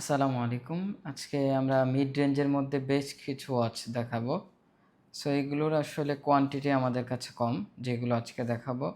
আসসালামু আলাইকুম। আজকে আমরা মিড রেঞ্জের মধ্যে বেশ কিছু ওয়াচ দেখাবো। সো এগুলোর আসলে কোয়ান্টিটি আমাদের কাছে কম, যেগুলো আজকে দেখাবো।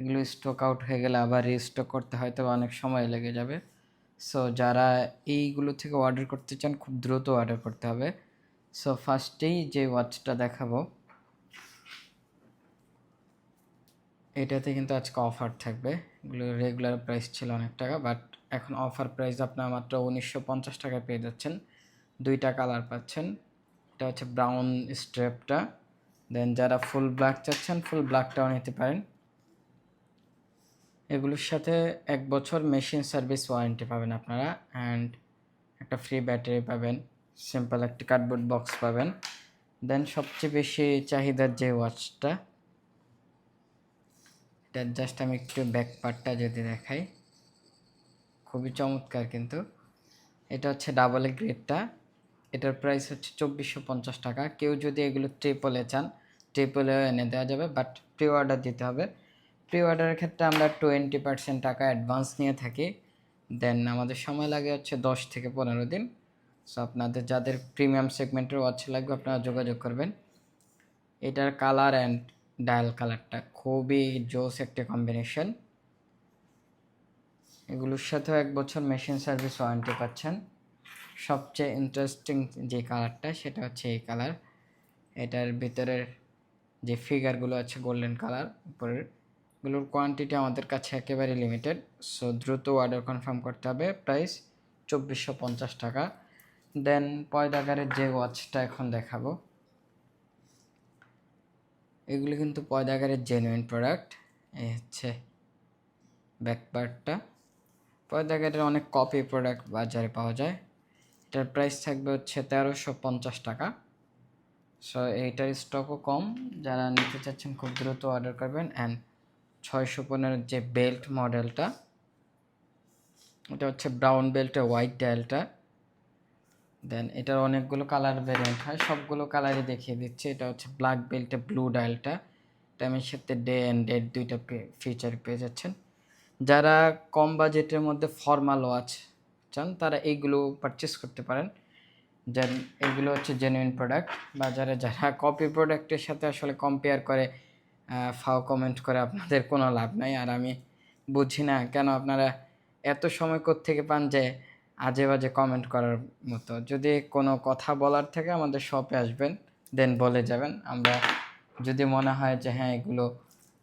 এগুলো স্টক আউট হয়ে গেলে আবার রিস্টক করতে হয়তো অনেক সময় লেগে যাবে। সো যারা এইগুলো থেকে অর্ডার করতে চান, খুব দ্রুত অর্ডার করতে হবে। সো ফার্স্টেই যে ওয়াচটা দেখাবো, এটাতে কিন্তু আজকে অফার থাকবে। এগুলো রেগুলার প্রাইস ছিল অনেক টাকা বাট এখন অফার প্রাইস আপনার মাত্র উনিশশো পঞ্চাশ টাকায় পেয়ে যাচ্ছেন। দুইটা কালার পাচ্ছেন। এটা হচ্ছে ব্রাউন স্ট্রেপটা দেন যারা ফুল ব্ল্যাক চাচ্ছেন, ফুল ব্ল্যাকটাও নিতে পারেন। এগুলোর সাথে এক বছর মেশিন সার্ভিস ওয়ারেন্টি পাবেন আপনারা। অ্যান্ড একটা ফ্রি ব্যাটারি পাবেন। সিম্পল একটি কার্ডবোর্ড বক্স পাবেন। দেন সবচেয়ে বেশি চাহিদার যে ওয়াচটা, এটা জাস্ট আমি একটু ব্যাক পার্টটা যদি দেখাই। খুবই চমৎকার কিন্তু। এটা হচ্ছে ডাবল এ গ্রেডটা এটার প্রাইস হচ্ছে চব্বিশশো পঞ্চাশ টাকা। কেউ যদি এগুলো ট্রিপলে চান ট্রিপলেও এনে দেওয়া যাবে বাট প্রি অর্ডার দিতে হবে। প্রি অর্ডারের ক্ষেত্রে আমরা টোয়েন্টি পার্সেন্ট টাকা অ্যাডভান্স নিয়ে থাকি। দেন আমাদের সময় লাগে হচ্ছে দশ থেকে পনেরো দিন। সো আপনাদের যাদের প্রিমিয়াম সেগমেন্টের ওয়াচ লাগবে, আপনারা যোগাযোগ করবেন। এটার কালার অ্যান্ড ডায়াল কালারটা খুবই জোস একটা কম্বিনেশন এগুলোর সাথেও এক বছর মেশিন সার্ভিস ওয়ারেন্টি পাচ্ছেন। সবচেয়ে ইন্টারেস্টিং যে কালারটা সেটা হচ্ছে এই কালার এটার ভিতরের যে ফিগারগুলো আছে গোল্ডেন কালার উপরের, এগুলোর কোয়ান্টিটি আমাদের কাছে একেবারে লিমিটেড সো দ্রুত অর্ডার কনফার্ম করতে হবে। প্রাইস চব্বিশশো পঞ্চাশ টাকা। দেন পয়দাগারের যে ওয়াচটা এখন দেখাবো। এগুলো কিন্তু পয়দাগারের জেনুইন প্রোডাক্ট এই হচ্ছে ব্যাকপার্টটা পয়দাগারের অনেক কপি প্রোডাক্ট বাজারে পাওয়া যায়। এটার প্রাইস থাকবে হচ্ছে তেরোশো পঞ্চাশ টাকা। সো এইটার স্টকও কম। যারা নিতে চাচ্ছেন, খুব দ্রুত অর্ডার করবেন। অ্যান্ড ছয়শো পনেরোর যে বেল্ট মডেলটা এটা হচ্ছে ব্রাউন বেল্টে হোয়াইট ডায়ালটা দেন এটার অনেকগুলো কালার ভেরিয়েন্ট হয়। সবগুলো কালারই দেখিয়ে দিচ্ছে। এটা হচ্ছে ব্ল্যাক বেল্টে ব্লু ডায়ালটা টাইমের সাথে ডে অ্যান্ড ডেট দুইটা ফিচার পেয়ে যাচ্ছেন। যারা কম বাজেটের মধ্যে ফর্মাল ওয়াচ চান, তারা এইগুলো পারচেস করতে পারেন। যেন এগুলো হচ্ছে জেনুইন প্রোডাক্ট বাজারে যারা কপি প্রোডাক্টের সাথে আসলে কম্পেয়ার করে ফাও কমেন্ট করে, আপনাদের কোনো লাভ নাই। আর আমি বুঝি না কেন আপনারা এত সময় থেকে পান যে আজে বাজে কমেন্ট করার মতো। যদি কোনো কথা বলার থেকে আমাদের শপে আসবেন দেন বলে যাবেন। আমরা যদি মনে হয় যে হ্যাঁ এগুলো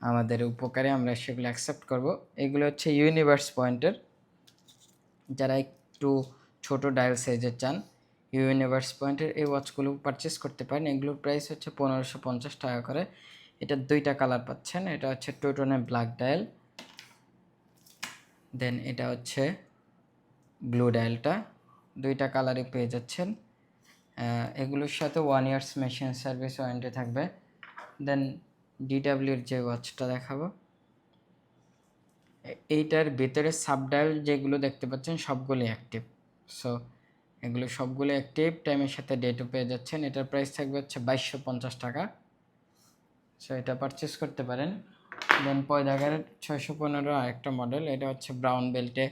আমাদের উপকারে আমরা সেগুলো অ্যাকসেপ্ট করব। এগুলো হচ্ছে ইউনিভার্স পয়েন্টের যারা একটু ছোট ডায়াল সাইজের চান ইউনিভার্স পয়েন্টের এই ওয়াচগুলো পারচেস করতে পারেন। এগুলোর প্রাইস হচ্ছে পনেরোশো পঞ্চাশ টাকা করে। এটা দুইটা কালার পাচ্ছেন। এটা হচ্ছে টোটনের ব্ল্যাক ডায়াল দেন এটা হচ্ছে ব্লু ডায়ালটা দুইটা কালারই পেয়ে যাচ্ছেন। এগুলোর সাথে one years machine service warranty থাকবে। দেন ডিডাব্লিউর যে ওয়াচটা দেখাবো এইটার ভিতরে সাবডায়াল যেগুলো দেখতে পাচ্ছেন সবগুলোই অ্যাক্টিভ সো এগুলো সবগুলো অ্যাক্টিভ টাইমের সাথে ডেটও পেয়ে যাচ্ছেন। এটার প্রাইস থাকবে হচ্ছে বাইশশো পঞ্চাশ টাকা। সো এটা পারচেস করতে পারেন। দেন পয়দাগার ছয়শো পনেরো আরেকটা মডেল এটা হচ্ছে ব্রাউন বেল্টে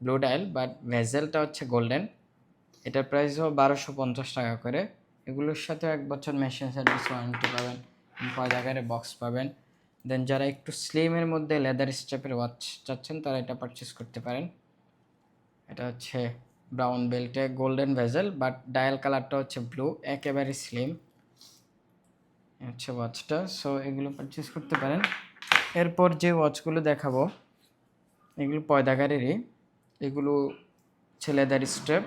ব্লু ডায়াল বাট ভেজেলটা হচ্ছে গোল্ডেন এটার প্রাইসও বারোশো পঞ্চাশ টাকা করে। এগুলোর সাথে এক বছর মেশিন সার্ভিস ওয়ারেন্টি পাবেন। পয়দাগারে বক্স পাবেন। দেন যারা একটু স্লিমের মধ্যে লেদার স্টেপের ওয়াচ চাচ্ছেন, তারা এটা পারচেস করতে পারেন। এটা হচ্ছে ব্রাউন বেল্টে গোল্ডেন ভেজেল বাট ডায়াল কালারটা হচ্ছে ব্লু একেবারে স্লিম হচ্ছে ওয়াচটা সো এগুলো পারচেস করতে পারেন। এরপর যে ওয়াচগুলো দেখাবো, এগুলো পয়দাগারেরই এগুলো ছেলেদের স্টেপ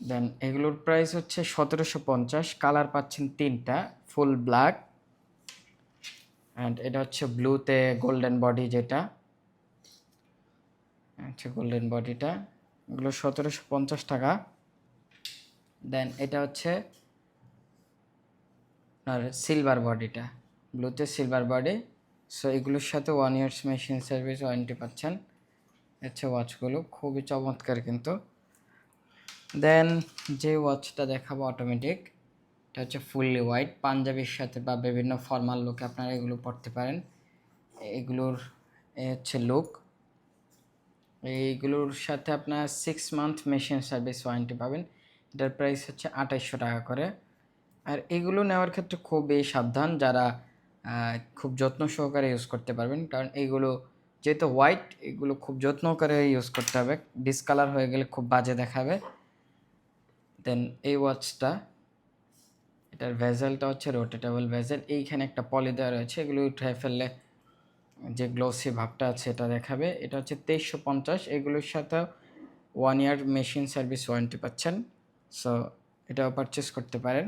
দেন এগুলোর প্রাইস হচ্ছে সতেরোশো পঞ্চাশ কালার পাচ্ছেন তিনটা ফুল ব্ল্যাক অ্যান্ড এটা হচ্ছে ব্লুতে গোল্ডেন বডি যেটা। হচ্ছে গোল্ডেন বডিটা এগুলো সতেরোশো পঞ্চাশ টাকা। দেন এটা হচ্ছে আর সিলভার বডিটা ব্লুতে সিলভার বডি সো এগুলোর সাথে one years machine service warranty পাচ্ছেন। হচ্ছে ওয়াচগুলো খুবই চমৎকার কিন্তু। দেন যে ওয়াচটা দেখাবো অটোমেটিক এটা হচ্ছে ফুললি হোয়াইট পাঞ্জাবির সাথে বা বিভিন্ন ফর্মাল লুকে আপনারা এগুলো পড়তে পারেন। এগুলোর হচ্ছে লুক এইগুলোর সাথে আপনার six month machine service warranty পাবেন। এটার প্রাইস হচ্ছে আঠাইশশো টাকা করে। আর এগুলো নেওয়ার ক্ষেত্রে খুবই সাবধান, যারা খুব যত্ন সহকারে ইউজ করতে পারবেন। কারণ এগুলো যেহেতু হোয়াইট এগুলো খুব যত্ন করে ইউজ করতে হবে। ডিসকালার হয়ে গেলে খুব বাজে দেখাবে। দেন এই ওয়াচটা এটার ভেজেলটা হচ্ছে রোটেটেবল ভেজেল। এইখানে একটা পলি দেওয়া রয়েছে, এগুলো উঠে ফেললে যে গ্লোসি ভাবটা আছে এটা দেখাবে। এটা হচ্ছে তেইশশো পঞ্চাশ, এগুলোর সাথে one year machine service warranty পাচ্ছেন। সো এটাও পারচেস করতে পারেন।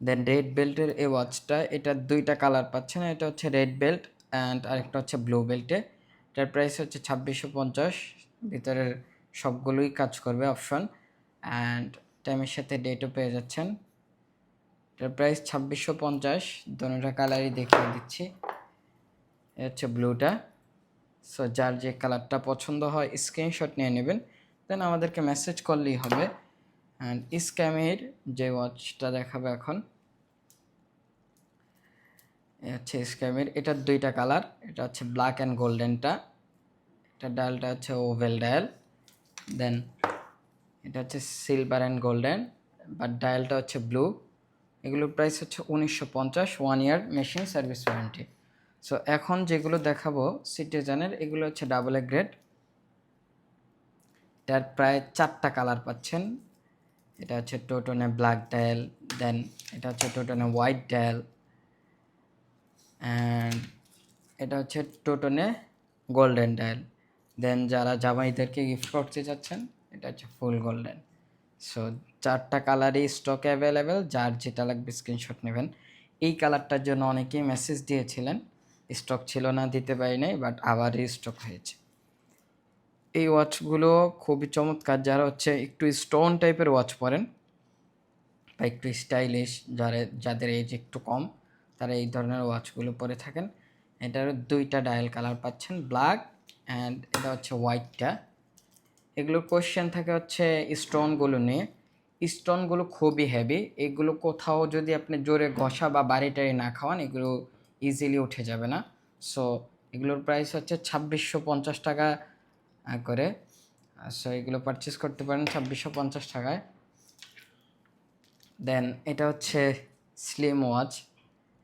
দেন রেড বেল্টের এই ওয়াচটা এটা দুইটা কালার পাচ্ছেন, এটা হচ্ছে রেড বেল্ট অ্যান্ড আরেকটা হচ্ছে ব্লু বেল্টে এটার প্রাইস হচ্ছে ছাব্বিশশো পঞ্চাশ, ভিতরের সবগুলোই কাজ করবে অপশন অ্যান্ড টাইমের সাথে ডেটও পেয়ে যাচ্ছেন। এটার প্রাইস ছাব্বিশশো পঞ্চাশ। দোনোটা কালারই দেখিয়ে দিচ্ছি। এ হচ্ছে ব্লুটা সো যার যে কালারটা পছন্দ হয় স্ক্রিনশট নিয়ে নেবেন। দেন আমাদেরকে মেসেজ করলেই হবে। অ্যান্ড স্ক্যামের যে ওয়াচটা দেখাবে এখন হচ্ছে স্ক্যামের এটার দুইটা কালার এটা হচ্ছে ব্ল্যাক অ্যান্ড গোল্ডেনটা এটা ডায়ালটা হচ্ছে ওভেল ডায়াল দেন এটা হচ্ছে সিলভার অ্যান্ড গোল্ডেন বাট ডায়ালটা হচ্ছে ব্লু এগুলোর প্রাইস হচ্ছে উনিশশো পঞ্চাশ one year machine service warranty so এখন যেগুলো দেখাবো সিটিজেনের এগুলো হচ্ছে ডাবল এ গ্রেড এটার প্রায় চারটা কালার পাচ্ছেন। এটা হচ্ছে টোটনে ব্ল্যাক ডায়াল দেন এটা হচ্ছে টোটনে হোয়াইট ডায়াল অ্যান্ড এটা হচ্ছে টোটনে গোল্ডেন ডায়াল দেন যারা জামাইদেরকে গিফট করতে যাচ্ছেন, এটা হচ্ছে ফুল গোল্ডেন সো চারটা কালারই স্টক অ্যাভেলেবেল যার যেটা লাগবে স্ক্রিনশট নেবেন। এই কালারটার জন্য অনেকেই মেসেজ দিয়েছিলেন স্টক ছিল না, দিতে পারি নাই বাট আবার স্টক হয়েছে। এই ওয়াচগুলো খুবই চমৎকার, যারা হচ্ছে একটু স্টোন টাইপের ওয়াচ পরেন, বা একটু স্টাইলিশ যারা, যাদের এজ একটু কম, তারা এই ধরনের ওয়াচগুলো পরে থাকেন। এটার দুইটা ডায়াল কালার পাচ্ছেন ব্ল্যাক অ্যান্ড এটা হচ্ছে হোয়াইটটা এগুলোর কোয়েশ্চেন থাকে হচ্ছে স্টোনগুলো নিয়ে। স্টোনগুলো খুবই হেভি এগুলো কোথাও যদি আপনি জোরে ঘষা বা বাড়ি টাড়ি না খাওয়ান, এগুলো ইজিলি উঠে যাবে না। সো এগুলোর প্রাইস হচ্ছে ছাব্বিশশো পঞ্চাশ টাকা করে। সো এগুলো পারচেস করতে পারেন ছাব্বিশশো পঞ্চাশ টাকায়। দেন এটা হচ্ছে স্লিম ওয়াচ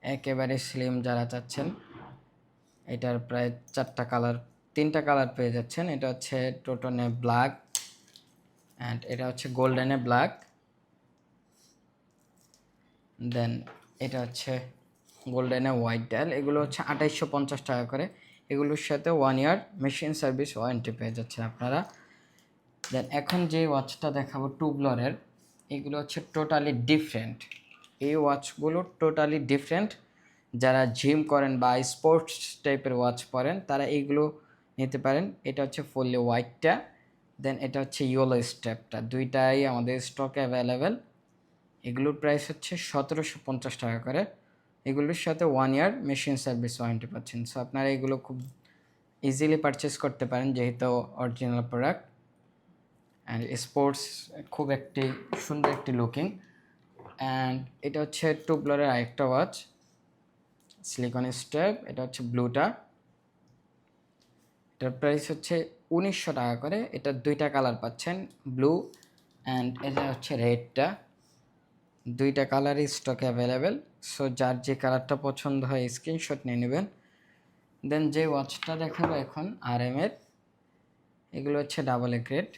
একেবারে স্লিম যারা চাচ্ছেন। এটার প্রায় চারটা কালার তিনটা কালার পেয়ে যাচ্ছেন। এটা হচ্ছে টোটনে ব্ল্যাক অ্যান্ড এটা হচ্ছে গোল্ডেনে ব্ল্যাক। দেন এটা হচ্ছে গোল্ডেনে হোয়াইট ডায়াল এগুলো হচ্ছে আঠাইশশো পঞ্চাশ টাকা করে। এগুলোর সাথে one year machine service warranty পেয়ে যাচ্ছেন আপনারা। দেন এখন যে ওয়াচটা দেখাবো টুবলরের এগুলো হচ্ছে টোটালি ডিফারেন্ট এই ওয়াচগুলো টোটালি ডিফারেন্ট যারা জিম করেন বা স্পোর্টস টাইপের ওয়াচ পরেন, তারা এইগুলো নিতে পারেন। এটা হচ্ছে ফুললি হোয়াইটটা দেন এটা হচ্ছে ইয়েলো স্টেপটা দুইটাই আমাদের স্টকে অ্যাভেলেবেল এগুলোর প্রাইস হচ্ছে সতেরোশো পঞ্চাশ টাকা করে। এগুলোর সাথে one year machine service warranty পাচ্ছেন। সো আপনারা এগুলো খুব ইজিলি পারচেস করতে পারেন, যেহেতু অরিজিনাল প্রোডাক্ট অ্যান্ড স্পোর্টস খুব একটি সুন্দর একটি লুকিং অ্যান্ড এটা হচ্ছে টুবলারের আরেকটা ওয়াচ সিলিকন স্টেপ এটা হচ্ছে ব্লুটা এটার প্রাইস হচ্ছে উনিশশো টাকা করে। এটার দুইটা কালার পাচ্ছেন ব্লু অ্যান্ড এটা হচ্ছে রেডটা দুইটা কালারই স্টকে অ্যাভেলেবেল সো যার যে কালারটা পছন্দ হয় স্ক্রিনশট নিয়ে নেবেন। দেন যে ওয়াচটা দেখাবো এখন আর এর, এগুলো হচ্ছে ডাবল এ গ্রেড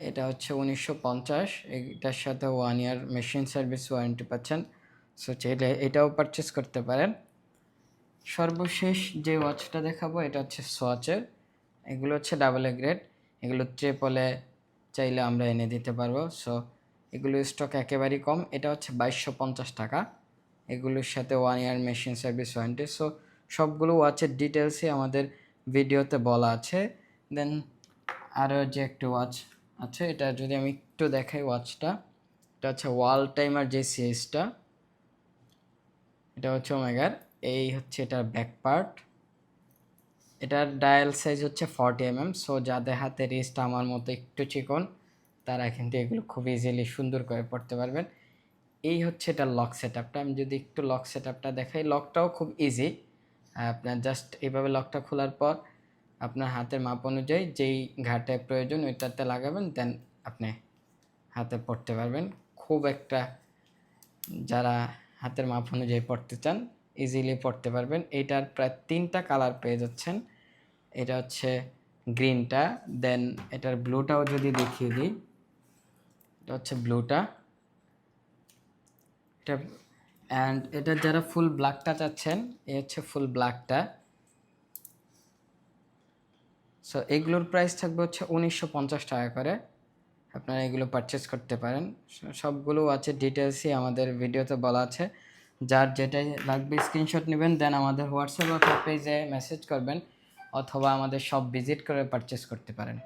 এটা হচ্ছে উনিশশো পঞ্চাশ, এটার সাথে one year machine service warranty পাচ্ছেন। সো চাইলে এটাও পারচেস করতে পারেন। সর্বশেষ যে ওয়াচটা দেখাবো, এটা হচ্ছে সোয়াচের এগুলো হচ্ছে ডাবল এ গ্রেড এগুলো ট্রেপলে চাইলে আমরা এনে দিতে পারব। সো এগুলো স্টক একেবারেই কম। এটা হচ্ছে বাইশশো পঞ্চাশ টাকা। এগুলোর সাথে one year machine service warranty so সবগুলো ওয়াচের ডিটেলসই আমাদের ভিডিওতে বলা আছে। দেন আরও যে একটি ওয়াচ আছে, এটা যদি আমি একটু দেখাই ওয়াচটা এটা হচ্ছে ওয়াল টাইমার যে সিরিজটা এটা হচ্ছে ওমেগার এই হচ্ছে এটার ব্যাক পার্ট এটার ডায়াল সাইজ হচ্ছে ফর্টি এমএম সো যাদের হাতে রিস্ট আমার মতো একটু চিকন, তারা কিন্তু এগুলো খুব ইজিলি সুন্দর করে পড়তে পারবেন। এই হচ্ছে এটার লক সেট আমি যদি একটু লক সেট দেখাই লকটাও খুব ইজি আপনার জাস্ট এইভাবে লকটা খোলার পর আপনার হাতের মাপ অনুযায়ী যেই ঘাটে প্রয়োজন ওইটাতে লাগাবেন দেন আপনি হাতে পড়তে পারবেন। খুব একটা যারা হাতের মাপ অনুযায়ী পড়তে চান ইজিলি পড়তে পারবেন। এটার প্রায় তিনটা কালার পেয়ে যাচ্ছেন। এটা হচ্ছে গ্রিনটা দেন এটার ব্লুটাও যদি দেখিয়ে দিই, এটা হচ্ছে ব্লুটা এটা অ্যান্ড এটা যারা ফুল ব্ল্যাকটা চাচ্ছেন এই হচ্ছে ফুল ব্ল্যাকটা সো এগুলোর প্রাইস থাকবে হচ্ছে উনিশশো পঞ্চাশ টাকা করে। আপনারা এগুলো পারচেস করতে পারেন। সবগুলো আছে। ডিটেলসই আমাদের ভিডিওতে বলা আছে। যার যেটাই লাগবে স্ক্রিনশট নেবেন দেন আমাদের হোয়াটসঅ্যাপ পেজে মেসেজ করবেন, অথবা আমাদের সব ভিজিট করে পারচেস করতে পারেন।